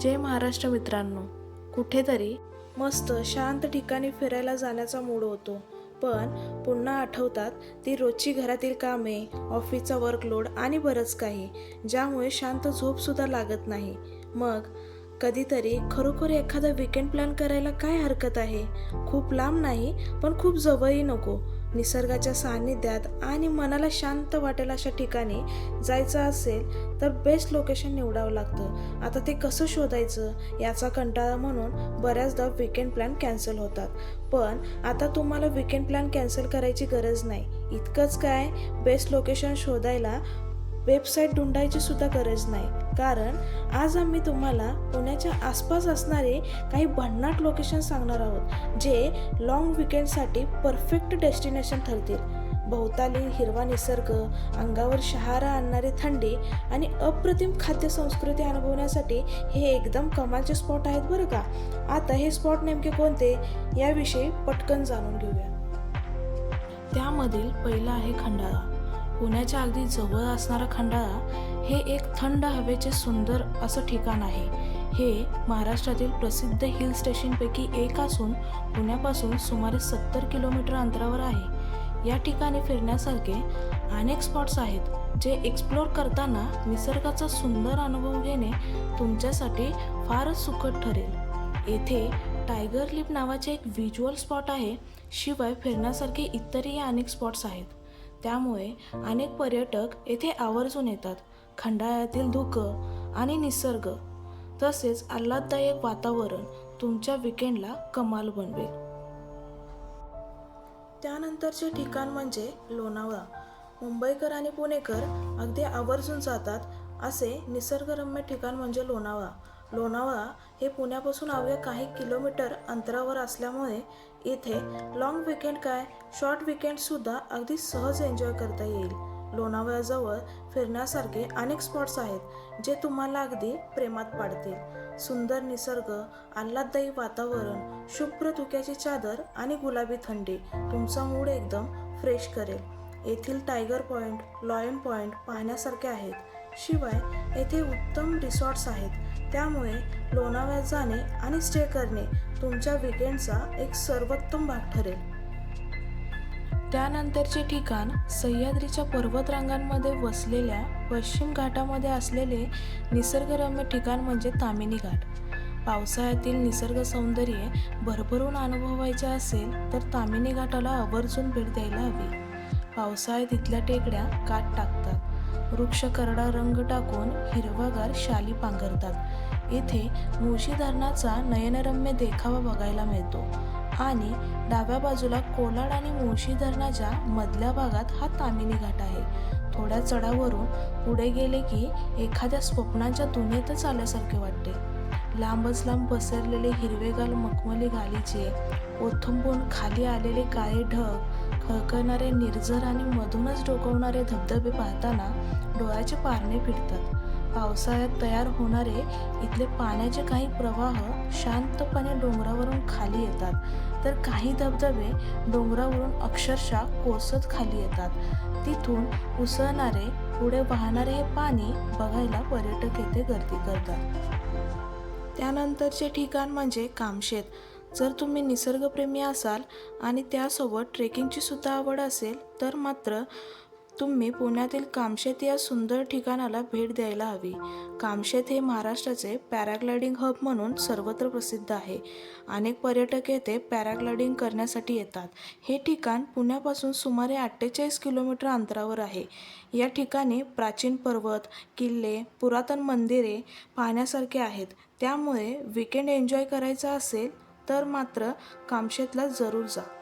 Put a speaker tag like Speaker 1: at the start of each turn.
Speaker 1: जय महाराष्ट्र मित्रांनो कुठेतरी मस्त शांत ठिकाणी फिरायला जाण्याचा मूड होतो. पण पुन्हा आठवतात ती रोजची घरातील कामे ऑफिसचा वर्कलोड आणि बरंच काही ज्यामुळे शांत झोपसुद्धा लागत नाही. मग कधीतरी खरोखर एखादा विकेंड प्लॅन करायला काय हरकत आहे? खूप लांब नाही पण खूप जवळही नको. निसर्गाच्या सान्निध्यात आणि मनाला शांत वाटेल अशा ठिकाणी जायचं असेल तर बेस्ट लोकेशन निवडावं लागतं. आता ते कसं शोधायचं याचा कंटाळा म्हणून बऱ्याचदा विकेंड प्लॅन कॅन्सल होतात. पण आता तुम्हाला विकेंड प्लॅन कॅन्सल करायची गरज नाही. इतकंच काय? बेस्ट लोकेशन शोधायला वेबसाईट ढूंढायची सुद्धा गरज नाही. कारण आज आम्ही तुम्हाला पुण्याच्या आसपास असणारे काही भन्नाट लोकेशन सांगणार आहोत जे लॉंग विकेंडसाठी परफेक्ट डेस्टिनेशन ठरतील. भोवताली हिरवा निसर्ग अंगावर शहारा आणणारी थंडी आणि अप्रतिम खाद्य संस्कृती अनुभवण्यासाठी हे एकदम कमालचे स्पॉट आहेत बरं का? आता हे स्पॉट नेमके कोणते? याविषयी पटकन जाणून घेऊया. त्यामधील पहिलं आहे खंडाळा. पुण्याच्या अगदी जवळ असणारा खंडाळा हे एक थंड हवेचे सुंदर असं ठिकाण आहे. हे महाराष्ट्रातील प्रसिद्ध हिल स्टेशनपैकी एक असून पुण्यापासून सुमारे सत्तर किलोमीटर अंतरावर आहे. या ठिकाणी फिरण्यासारखे अनेक स्पॉट्स आहेत जे एक्सप्लोअर करताना निसर्गाचा सुंदर अनुभव घेणे तुमच्यासाठी फारच सुखद ठरेल. येथे टायगर लिप नावाचे एक व्हिज्युअल स्पॉट आहे. शिवाय फिरण्यासारखे इतरही अनेक स्पॉट्स आहेत. त्यामुळे अनेक पर्यटक येथे आवर्जून येतात. खंडाळ्यातील धुकं आणि निसर्ग तसेच आल्हाददायक वातावरण तुमच्या विकेंडला कमाल बनवेल. त्यानंतरचे ठिकाण म्हणजे लोणावळा. मुंबईकर आणि पुणेकर अगदी आवर्जून जातात असे निसर्गरम्य ठिकाण म्हणजे लोणावळा. लोणावळा हे पुण्यापासून अवघ्या काही किलोमीटर अंतरावर असल्यामुळे इथे लॉंग विकेंड काय शॉर्ट विकेंडसुद्धा अगदी सहज एन्जॉय करता येईल. लोणावळ्याजवळ फिरण्यासारखे अनेक स्पॉट्स आहेत जे तुम्हाला अगदी प्रेमात पाडतील. सुंदर निसर्ग आल्हाददायी वातावरण शुभ्र धुक्याची चादर आणि गुलाबी थंडी तुमचा मूड एकदम फ्रेश करेल. येथील टायगर पॉईंट लॉयन पॉईंट पाहण्यासारखे आहेत. शिवाय येथे उत्तम रिसॉर्ट्स आहेत. त्यामुळे लोणावळ्यात जाणे आणि स्टे करणे तुमच्या विकेंडचा एक सर्वोत्तम भाग ठरेल. त्यानंतरचे ठिकाण सह्याद्रीच्या पर्वतरांगांमध्ये वसलेल्या पश्चिम घाटामध्ये असलेले निसर्गरम्य ठिकाण म्हणजे तामिनी घाट. पावसाळ्यातील निसर्ग सौंदर्य भरभरून अनुभवायचे असेल तर तामिनी घाटाला आवर्जून भेट द्यायला हवी. पावसाळ्यात इथल्या टेकड्या काट टाकतात. वृक्ष करडा रंग टाकून हिरवागार शाली पांघरतात. येथे मुळशी धरणाचा नयनरम्य देखावा बघायला मिळतो. आणि डाव्या बाजूला कोलाड आणि मुळशी धरणाच्या मधल्या भागात हा तामिनी घाट आहे. थोड्या चढावरून पुढे गेले की एखाद्या स्वप्नाच्या दुनियेतच आल्यासारखे वाटते. लांबच लांब पसरलेले हिरवेगाल मखमली गालीचे ओथंबून खाली आलेले काळे ढग खळखळणारे निर्झर आणि मधूनच डोकवणारे धबधबे पाहताना डोळ्याचे पारणे फिरतात. पावसाळ्यात तयार होणारे इथले पाण्याचे काही प्रवाह शांतपणे डोंगरावरून खाली येतात. तर काही धबधबे डोंगरावरून अक्षरशः कोसत खाली येतात. तिथून उसळणारे पुढे वाहणारे हे पाणी बघायला पर्यटक येथे गर्दी करतात. त्यानंतरचे ठिकाण म्हणजे कामशेत. जर तुम्ही निसर्गप्रेमी असाल आणि त्यासोबत ट्रेकिंगची सुद्धा आवड असेल तर मात्र तुम्ही पुण्यातील कामशेत या सुंदर ठिकाणाला भेट द्यायला हवी. कामशेत हे महाराष्ट्राचे पॅराग्लायडिंग हब म्हणून सर्वत्र प्रसिद्ध आहे. अनेक पर्यटक येथे पॅराग्लायडिंग करण्यासाठी येतात. हे ठिकाण पुण्यापासून सुमारे अठ्ठेचाळीस किलोमीटर अंतरावर आहे. या ठिकाणी प्राचीन पर्वत किल्ले पुरातन मंदिरे पाहण्यासारखे आहेत. त्यामुळे विकेंड एन्जॉय करायचा असेल तर मात्र कामशेतला जरूर जा.